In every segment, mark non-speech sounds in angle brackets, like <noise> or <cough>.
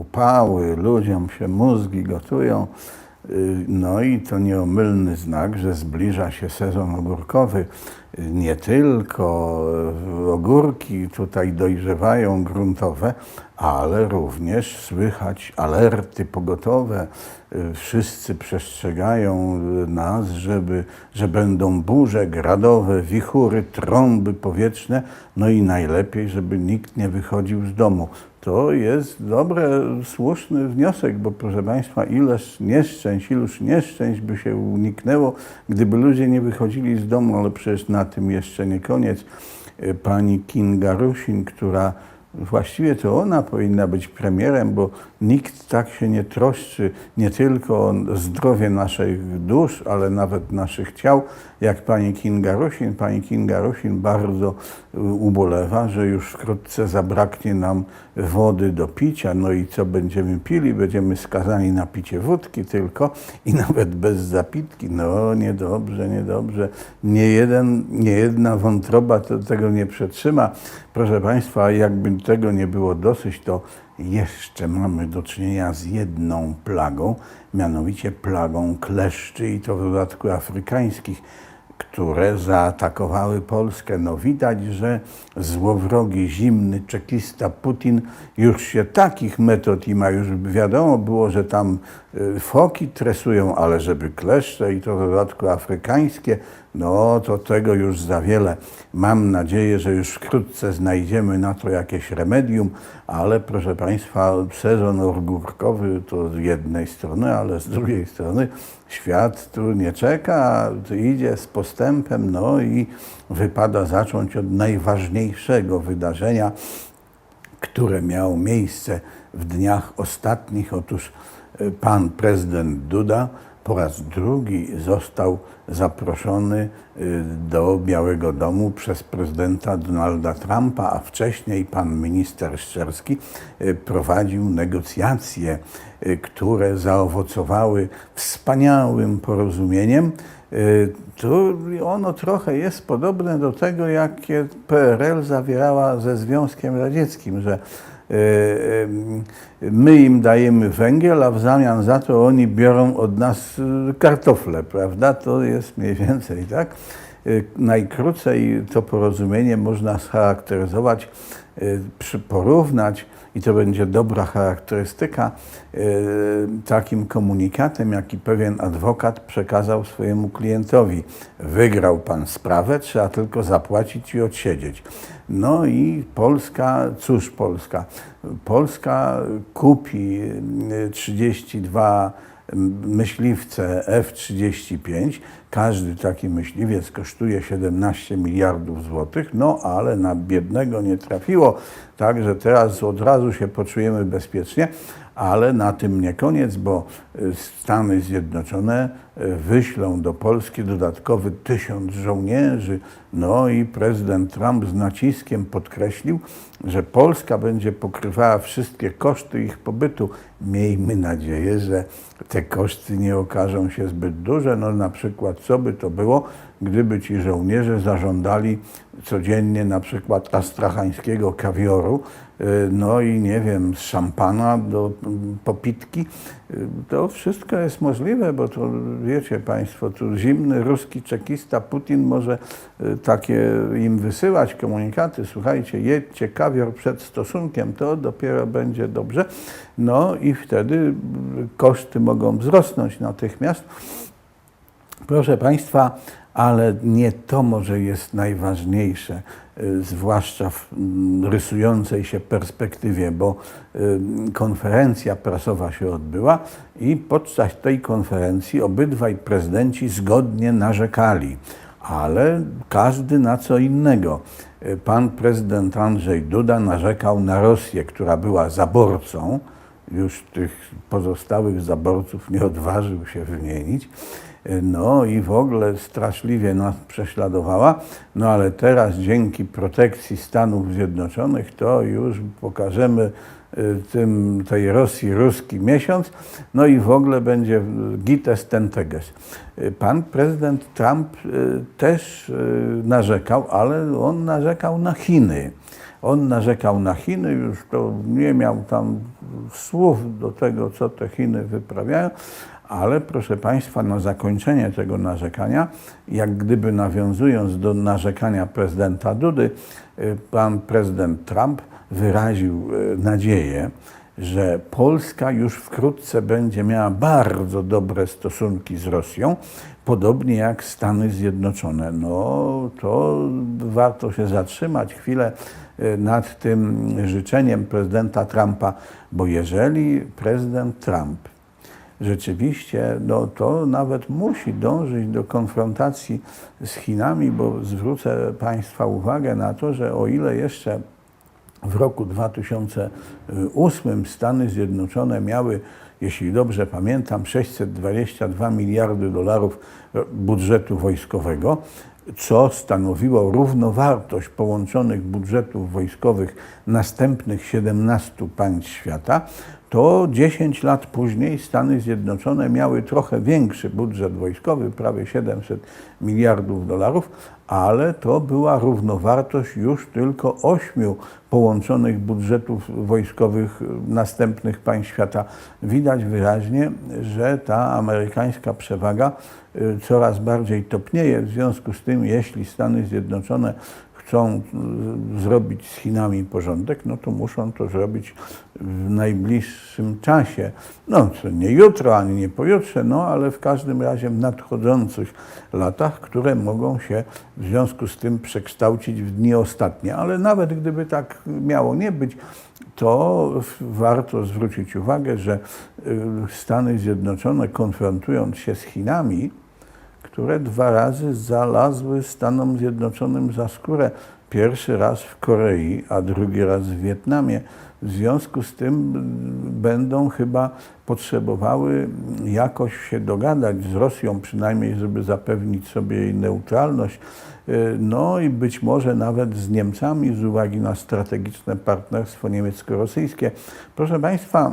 upały, ludziom się mózgi gotują. Y, No i to nieomylny znak, że zbliża się sezon ogórkowy. Y, Nie tylko y, ogórki tutaj dojrzewają gruntowe, ale również słychać alerty pogotowe. Wszyscy przestrzegają nas, żeby, że będą burze gradowe, wichury, trąby powietrzne, no i najlepiej, żeby nikt nie wychodził z domu. To jest dobre, słuszny wniosek, bo proszę Państwa, ileż nieszczęść, iluż nieszczęść by się uniknęło, gdyby ludzie nie wychodzili z domu, ale przecież na tym jeszcze nie koniec. Y, Pani Kinga Rusin, która Właściwie to ona powinna być premierem, bo nikt tak się nie troszczy nie tylko o zdrowie naszych dusz, ale nawet naszych ciał, jak pani Kinga Rusin. Pani Kinga Rusin bardzo y, ubolewa, że już wkrótce zabraknie nam wody do picia. No i co będziemy pili? Będziemy skazani na picie wódki tylko i <laughs> nawet bez zapitki. No niedobrze, niedobrze. Nie, jeden, nie jedna wątroba tego nie przetrzyma. Proszę Państwa, jakby tego nie było dosyć, to jeszcze mamy do czynienia z jedną plagą, mianowicie plagą kleszczy i to w dodatku afrykańskich, które zaatakowały Polskę. No widać, że złowrogi, zimny czekista Putin już się takich metod i ma, już wiadomo było, że tam y, foki tresują, ale żeby kleszcze i to w dodatku afrykańskie, no to tego już za wiele. Mam nadzieję, że już wkrótce znajdziemy na to jakieś remedium, ale proszę Państwa, sezon ogórkowy to z jednej strony, ale z drugiej strony świat tu nie czeka, tu idzie z postępem, no i wypada zacząć od najważniejszego wydarzenia, które miało miejsce w dniach ostatnich. Otóż e, pan prezydent Duda po raz drugi został zaproszony y, do Białego Domu przez prezydenta Donalda Trumpa, a wcześniej pan minister Szczerski y, prowadził negocjacje, y, które zaowocowały wspaniałym porozumieniem. Y, To ono trochę jest podobne do tego, jakie PRL zawierała ze Związkiem Radzieckim, że y, y, my im dajemy węgiel, a w zamian za to oni biorą od nas y, kartofle, prawda? To jest mniej więcej tak. Y, Najkrócej to porozumienie można scharakteryzować, y, porównać i to będzie dobra charakterystyka y, takim komunikatem, jaki pewien adwokat przekazał swojemu klientowi. Wygrał pan sprawę, trzeba tylko zapłacić i odsiedzieć. No i Polska, cóż Polska? Polska kupi y, 32 myśliwce F-35. Każdy taki myśliwiec kosztuje 17 miliardów złotych, no ale na biednego nie trafiło. Także teraz od razu się poczujemy bezpiecznie, ale na tym nie koniec, bo y, Stany Zjednoczone y, wyślą do Polski dodatkowy tysiąc żołnierzy. No i prezydent Trump z naciskiem podkreślił, że Polska będzie pokrywała wszystkie koszty ich pobytu. Miejmy nadzieję, że te koszty nie okażą się zbyt duże. No na przykład co by to było, gdyby ci żołnierze zażądali codziennie na przykład astrachańskiego kawioru, y, no i nie wiem, szampana do mm, popitki. Y, To wszystko jest możliwe, bo to wiecie Państwo, tu zimny ruski czekista Putin może y, takie im wysyłać komunikaty, słuchajcie, jedźcie kawior przed stosunkiem, to dopiero będzie dobrze. No i wtedy y, koszty mogą wzrosnąć natychmiast. Proszę Państwa, ale nie to może jest najważniejsze, y, zwłaszcza w mm, rysującej się perspektywie, bo y, konferencja prasowa się odbyła i podczas tej konferencji obydwaj prezydenci zgodnie narzekali, ale każdy na co innego. Y, Pan prezydent Andrzej Duda narzekał na Rosję, która była zaborcą, już tych pozostałych zaborców nie odważył się wymienić. No i w ogóle straszliwie nas prześladowała. No ale teraz dzięki protekcji Stanów Zjednoczonych to już pokażemy y, tym, tej Rosji ruski miesiąc. No i w ogóle będzie gites tenteges. Y, Pan prezydent Trump y, też narzekał, ale on narzekał na Chiny. On narzekał na Chiny, już to nie miał tam słów do tego, co te Chiny wyprawiają, ale proszę Państwa, na zakończenie tego narzekania, jak gdyby nawiązując do narzekania prezydenta Dudy, y, pan prezydent Trump wyraził y, nadzieję, że Polska już wkrótce będzie miała bardzo dobre stosunki z Rosją, podobnie jak Stany Zjednoczone. No to warto się zatrzymać chwilę y, nad tym życzeniem prezydenta Trumpa, bo jeżeli prezydent Trump rzeczywiście, no to nawet musi dążyć do konfrontacji z Chinami, bo zwrócę Państwa uwagę na to, że o ile jeszcze w roku 2008 Stany Zjednoczone miały, jeśli dobrze pamiętam, 622 miliardy dolarów budżetu wojskowego, co stanowiło równowartość połączonych budżetów wojskowych następnych 17 państw świata, to 10 lat później Stany Zjednoczone miały trochę większy budżet wojskowy, prawie 700 miliardów dolarów, ale to była równowartość już tylko ośmiu połączonych budżetów wojskowych następnych państw świata. Widać wyraźnie, że ta amerykańska przewaga y, coraz bardziej topnieje. W związku z tym, jeśli Stany Zjednoczone chcą y, zrobić z Chinami porządek, no to muszą to zrobić w najbliższym czasie. No, to nie jutro, ani nie pojutrze, no ale w każdym razie w nadchodzących latach, które mogą się w związku z tym przekształcić w dni ostatnie. Ale nawet gdyby tak miało nie być, to warto zwrócić uwagę, że y, Stany Zjednoczone konfrontując się z Chinami, które dwa razy zalazły Stanom Zjednoczonym za skórę. Pierwszy raz w Korei, a drugi raz w Wietnamie. W związku z tym będą chyba potrzebowały jakoś się dogadać z Rosją, przynajmniej żeby zapewnić sobie jej neutralność. No i być może nawet z Niemcami z uwagi na strategiczne partnerstwo niemiecko-rosyjskie. Proszę Państwa,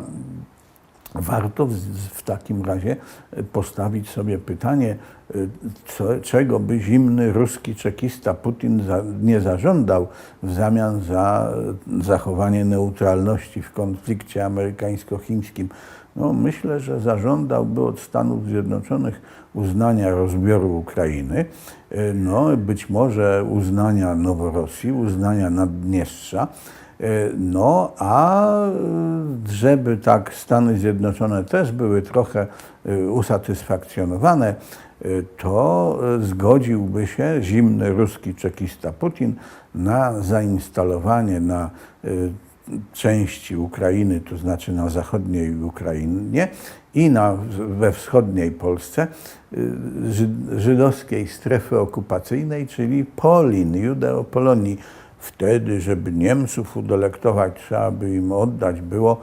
warto w, takim razie postawić sobie pytanie, co, czego by zimny ruski czekista Putin za, nie zażądał w zamian za zachowanie neutralności w konflikcie amerykańsko-chińskim. No, myślę, że zażądałby od Stanów Zjednoczonych uznania rozbioru Ukrainy, no, być może uznania Noworosji, uznania Naddniestrza, no, a żeby tak Stany Zjednoczone też były trochę usatysfakcjonowane, to zgodziłby się zimny ruski czekista Putin na zainstalowanie na części Ukrainy, to znaczy na zachodniej Ukrainie i na, we wschodniej Polsce żydowskiej strefy okupacyjnej, czyli Polin, Judeopolonii. Wtedy, żeby Niemców udelektować, trzeba by im oddać było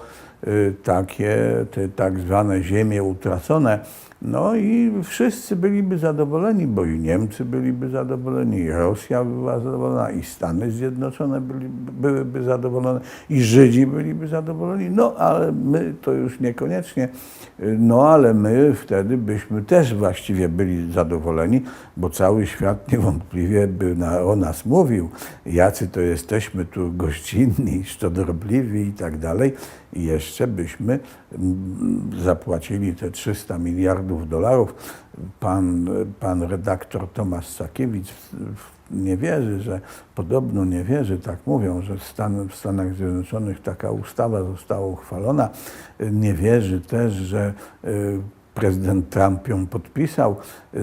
takie te tak zwane ziemie utracone, no i wszyscy byliby zadowoleni, bo i Niemcy byliby zadowoleni, i Rosja była zadowolona, i Stany Zjednoczone byli, byłyby zadowolone, i Żydzi byliby zadowoleni. No ale my to już niekoniecznie. No ale my wtedy byśmy też właściwie byli zadowoleni, bo cały świat niewątpliwie by na, o nas mówił, jacy to jesteśmy tu gościnni, szczodrobliwi i tak dalej. I jeszcze byśmy zapłacili te 300 miliardów dolarów. Pan, pan redaktor Tomasz Sakiewicz nie wierzy, że podobno nie wierzy, tak mówią, że Stan, w Stanach Zjednoczonych taka ustawa została uchwalona. Nie wierzy też, że prezydent Trump ją podpisał.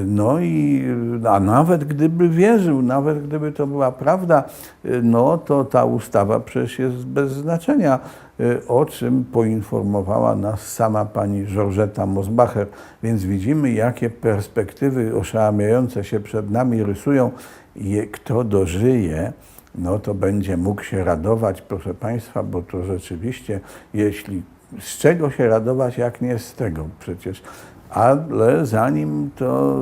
No i, a nawet gdyby wierzył, nawet gdyby to była prawda, no to ta ustawa przecież jest bez znaczenia, o czym poinformowała nas sama pani Georgeta Mosbacher. Więc widzimy, jakie perspektywy oszałamiające się przed nami rysują. Kto dożyje, no to będzie mógł się radować, proszę Państwa, bo to rzeczywiście, jeśli z czego się radować, jak nie z tego przecież. Ale zanim to,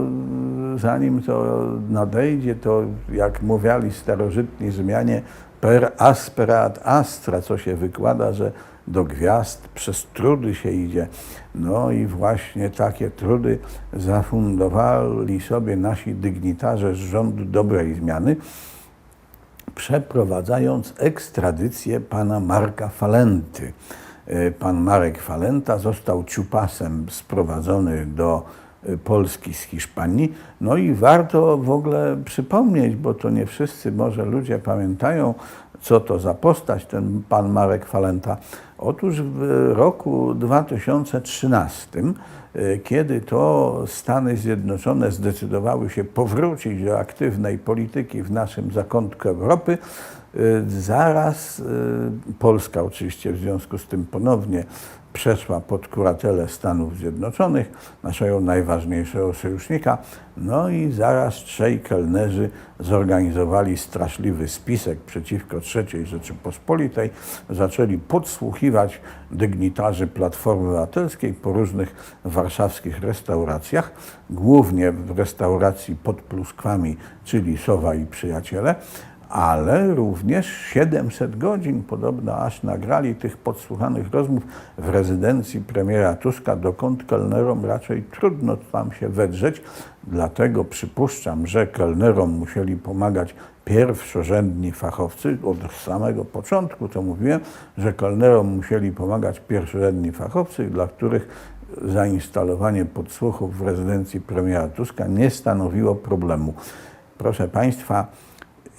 zanim to nadejdzie, to jak mówiali starożytni Rzymianie, per aspera ad astra, co się wykłada, że do gwiazd przez trudy się idzie. No i właśnie takie trudy zafundowali sobie nasi dygnitarze z rządu dobrej zmiany przeprowadzając ekstradycję pana Marka Falenty. E, Pan Marek Falenta został ciupasem sprowadzony do Polski z Hiszpanii. No i warto w ogóle przypomnieć, bo to nie wszyscy może ludzie pamiętają, co to za postać ten pan Marek Falenta. Otóż w roku 2013, e, kiedy to Stany Zjednoczone zdecydowały się powrócić do aktywnej polityki w naszym zakątku Europy, e, zaraz e, Polska oczywiście w związku z tym ponownie przeszła pod kuratelę Stanów Zjednoczonych, naszego najważniejszego sojusznika. No i zaraz trzej kelnerzy zorganizowali straszliwy spisek przeciwko III Rzeczypospolitej. Zaczęli podsłuchiwać dygnitarzy Platformy Obywatelskiej po różnych warszawskich restauracjach, głównie w restauracji pod Pluskwami, czyli Sowa i Przyjaciele ale również 700 godzin podobno aż nagrali tych podsłuchanych rozmów w rezydencji premiera Tuska, dokąd kelnerom raczej trudno tam się wedrzeć. Dlatego przypuszczam, że kelnerom musieli pomagać pierwszorzędni fachowcy. Od samego początku to mówiłem, że kelnerom musieli pomagać pierwszorzędni fachowcy, dla których zainstalowanie podsłuchów w rezydencji premiera Tuska nie stanowiło problemu. Proszę Państwa,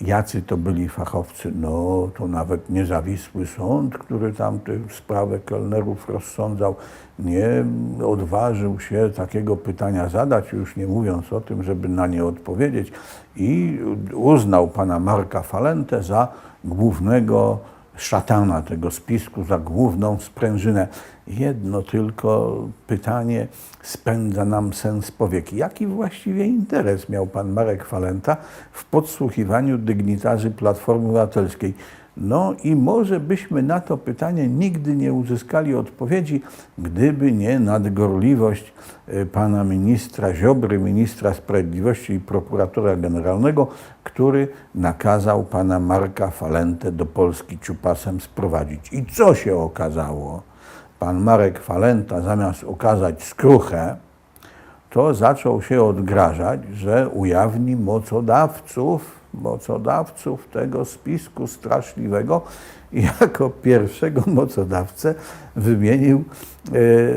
jacy to byli fachowcy. No, to nawet niezawisły sąd, który tam tę sprawę kelnerów rozsądzał, nie odważył się takiego pytania zadać, już nie mówiąc o tym, żeby na nie odpowiedzieć i uznał pana Marka Falentę za głównego szatana tego spisku, za główną sprężynę. Jedno tylko pytanie spędza nam sens powieki. Jaki właściwie interes miał pan Marek Falenta w podsłuchiwaniu dygnitarzy Platformy Obywatelskiej? No i może byśmy na to pytanie nigdy nie uzyskali odpowiedzi, gdyby nie nadgorliwość e, pana ministra Ziobry, ministra sprawiedliwości i prokuratora generalnego, który nakazał pana Marka Falentę do Polski ciupasem sprowadzić. I co się okazało? Pan Marek Falenta zamiast okazać skruchę, to zaczął się odgrażać, że ujawni mocodawców mocodawców tego spisku straszliwego i jako pierwszego mocodawcę wymienił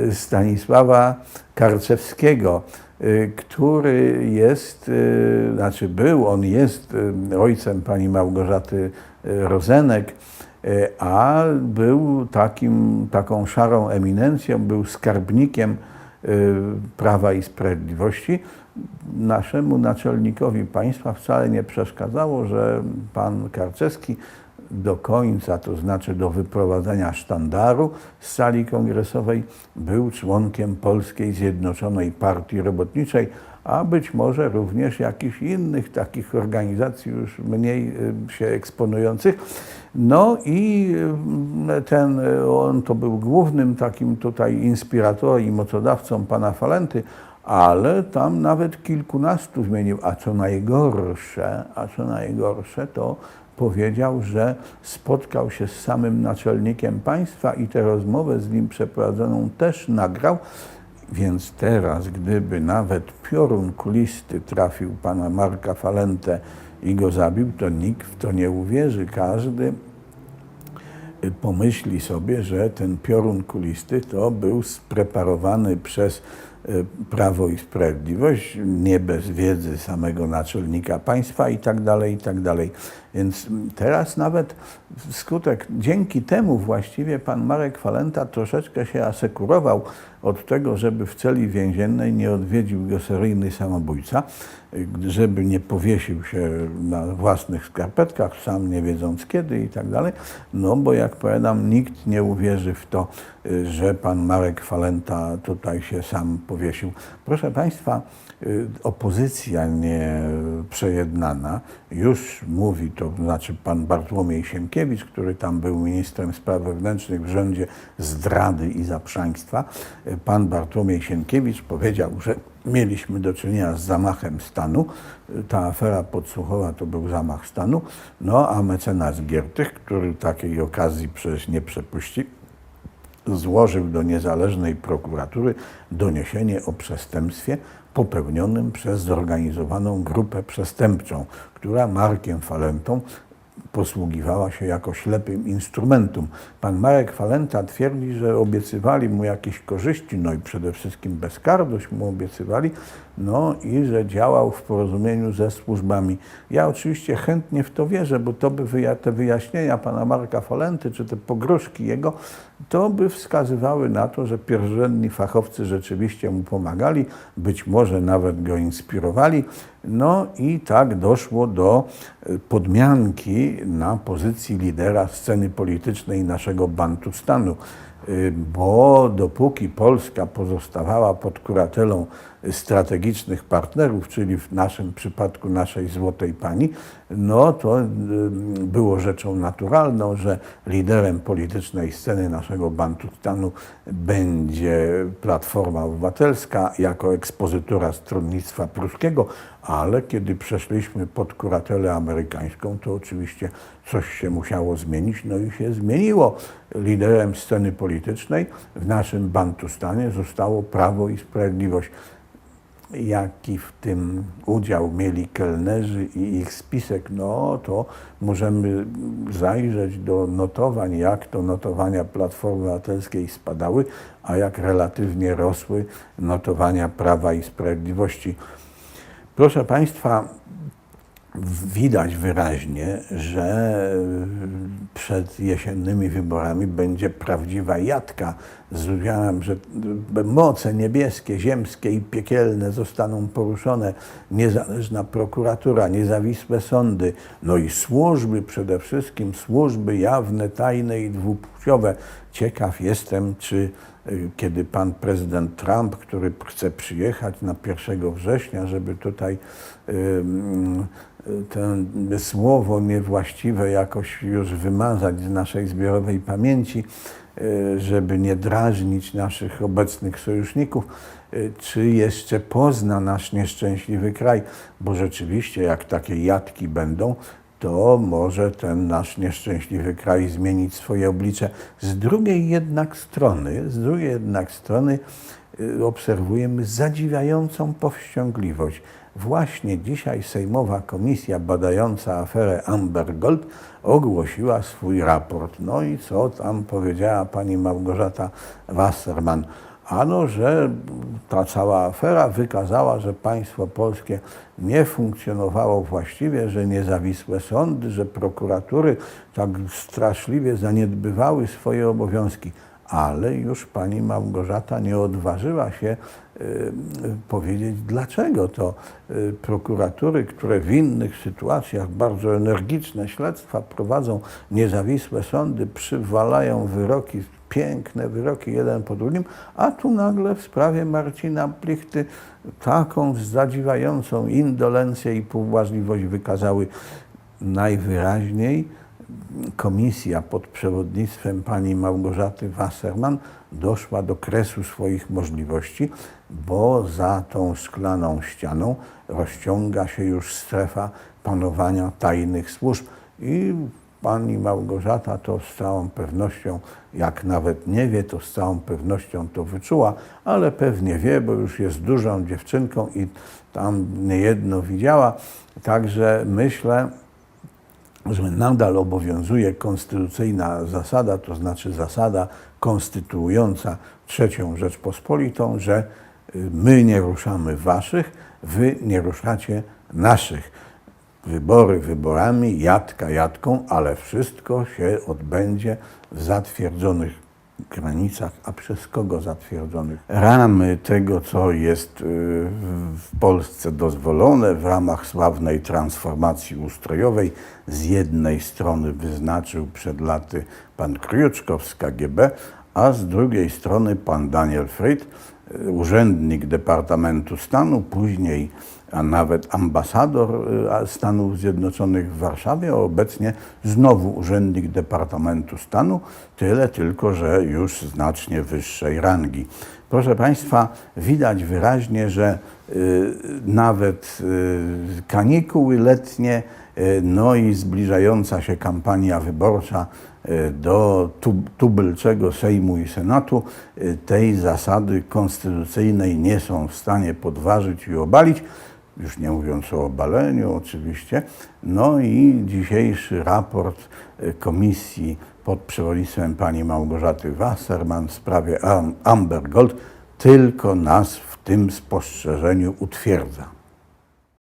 e, Stanisława Karczewskiego, e, który jest, e, znaczy był, on jest ojcem pani Małgorzaty Rozenek, a był takim, taką szarą eminencją, był skarbnikiem Prawa i Sprawiedliwości naszemu naczelnikowi państwa wcale nie przeszkadzało, że pan Karczewski do końca, to znaczy do wyprowadzenia sztandaru z sali kongresowej, był członkiem Polskiej Zjednoczonej Partii Robotniczej, a być może również jakichś innych takich organizacji już mniej y, się eksponujących. No i y, ten, on to był głównym takim tutaj inspiratorem i mocodawcą pana Falenty, ale tam nawet kilkunastu zmienił. A co najgorsze, a co najgorsze, to powiedział, że spotkał się z samym naczelnikiem państwa i tę rozmowę z nim przeprowadzoną też nagrał. Więc teraz, gdyby nawet piorun kulisty trafił pana Marka Falentę i go zabił, to nikt w to nie uwierzy. Każdy pomyśli sobie, że ten piorun kulisty to był spreparowany przez Prawo i Sprawiedliwość, nie bez wiedzy samego naczelnika państwa i tak dalej, i tak dalej. Więc teraz nawet skutek, dzięki temu właściwie pan Marek Falenta troszeczkę się asekurował od tego, żeby w celi więziennej nie odwiedził go seryjny samobójca, żeby nie powiesił się na własnych skarpetkach, sam nie wiedząc kiedy i tak dalej. No bo jak powiadam, nikt nie uwierzy w to, że pan Marek Falenta tutaj się sam powiesił. Proszę Państwa, Y, opozycja nie przejednana już mówi, to znaczy pan Bartłomiej Sienkiewicz, który tam był ministrem spraw wewnętrznych w rządzie zdrady i zaprzaństwa. Y, pan Bartłomiej Sienkiewicz powiedział, że mieliśmy do czynienia z zamachem stanu. Y, ta afera podsłuchowa to był zamach stanu. No a mecenas Giertych, który takiej okazji przecież nie przepuści, złożył do niezależnej prokuratury doniesienie o przestępstwie popełnionym przez zorganizowaną grupę przestępczą, która Markiem Falentą posługiwała się jako ślepym instrumentum. Pan Marek Falenta twierdzi, że obiecywali mu jakieś korzyści, no i przede wszystkim bezkarność mu obiecywali, no i że działał w porozumieniu ze służbami. Ja oczywiście chętnie w to wierzę, bo to by wyja- te wyjaśnienia pana Marka Falenty, czy te pogróżki jego, to by wskazywały na to, że pierwszorzędni fachowcy rzeczywiście mu pomagali, być może nawet go inspirowali. No i tak doszło do e, podmianki na pozycji lidera sceny politycznej naszego Bantustanu. Y, Bo dopóki Polska pozostawała pod kuratelą strategicznych partnerów, czyli w naszym przypadku naszej Złotej Pani, no to y, było rzeczą naturalną, że liderem politycznej sceny naszego Bantustanu będzie Platforma Obywatelska jako ekspozytura stronnictwa pruskiego, ale kiedy przeszliśmy pod kuratelę amerykańską, to oczywiście coś się musiało zmienić, no i się zmieniło. Liderem sceny politycznej w naszym Bantustanie zostało Prawo i Sprawiedliwość jaki w tym udział mieli kelnerzy i ich spisek, no to możemy zajrzeć do notowań, jak to notowania Platformy Obywatelskiej spadały, a jak relatywnie rosły notowania Prawa i Sprawiedliwości. Proszę Państwa, widać wyraźnie, że przed jesiennymi wyborami będzie prawdziwa jadka z udziałem, że moce niebieskie, ziemskie i piekielne zostaną poruszone, niezależna prokuratura, niezawisłe sądy, no i służby, przede wszystkim służby jawne, tajne i dwupłciowe. Ciekaw jestem, czy y, kiedy pan prezydent Trump, który chce przyjechać na 1 września, żeby tutaj y, y, to słowo niewłaściwe jakoś już wymazać z naszej zbiorowej pamięci, y, żeby nie drażnić naszych obecnych sojuszników, y, czy jeszcze pozna nasz nieszczęśliwy kraj, bo rzeczywiście jak takie jatki będą, to może ten nasz nieszczęśliwy kraj zmienić swoje oblicze. Z drugiej jednak strony, z drugiej jednak strony obserwujemy zadziwiającą powściągliwość. Właśnie dzisiaj Sejmowa Komisja badająca aferę Amber Gold ogłosiła swój raport. No i co tam powiedziała pani Małgorzata Wasserman? Ano, że ta cała afera wykazała, że państwo polskie nie funkcjonowało właściwie, że niezawisłe sądy, że prokuratury tak straszliwie zaniedbywały swoje obowiązki. Ale już pani Małgorzata nie odważyła się y, powiedzieć, dlaczego to y, prokuratury, które w innych sytuacjach bardzo energiczne śledztwa prowadzą, niezawisłe sądy, przywalają wyroki piękne wyroki jeden po drugim, a tu nagle w sprawie Marcina Plichty taką zadziwiającą indolencję i pobłażliwość wykazały najwyraźniej. Komisja pod przewodnictwem pani Małgorzaty Wasserman doszła do kresu swoich możliwości, bo za tą szklaną ścianą rozciąga się już strefa panowania tajnych służb i Pani Małgorzata to z całą pewnością, jak nawet nie wie, to z całą pewnością to wyczuła, ale pewnie wie, bo już jest dużą dziewczynką i tam niejedno widziała. Także myślę, że nadal obowiązuje konstytucyjna zasada, to znaczy zasada konstytuująca trzecią Rzeczpospolitą, że y, my nie ruszamy waszych, wy nie ruszacie naszych. Wybory wyborami, jadka jadką, ale wszystko się odbędzie w zatwierdzonych granicach, a przez kogo zatwierdzonych? Ramy tego, co jest y, w Polsce dozwolone w ramach sławnej transformacji ustrojowej, z jednej strony wyznaczył przed laty pan Kriuczkow z KGB, a z drugiej strony pan Daniel Fried, y, urzędnik Departamentu Stanu, później a nawet ambasador y, Stanów Zjednoczonych w Warszawie, a obecnie znowu urzędnik Departamentu Stanu, tyle tylko, że już znacznie wyższej rangi. Proszę Państwa, widać wyraźnie, że y, nawet y, kanikuły letnie, y, no i zbliżająca się kampania wyborcza y, do tu- tubylczego Sejmu i Senatu y, tej zasady konstytucyjnej nie są w stanie podważyć i obalić. Już nie mówiąc o obaleniu oczywiście. No i dzisiejszy raport y, komisji pod przewodnictwem pani Małgorzaty Wasserman w sprawie Am- Amber Gold tylko nas w tym spostrzeżeniu utwierdza.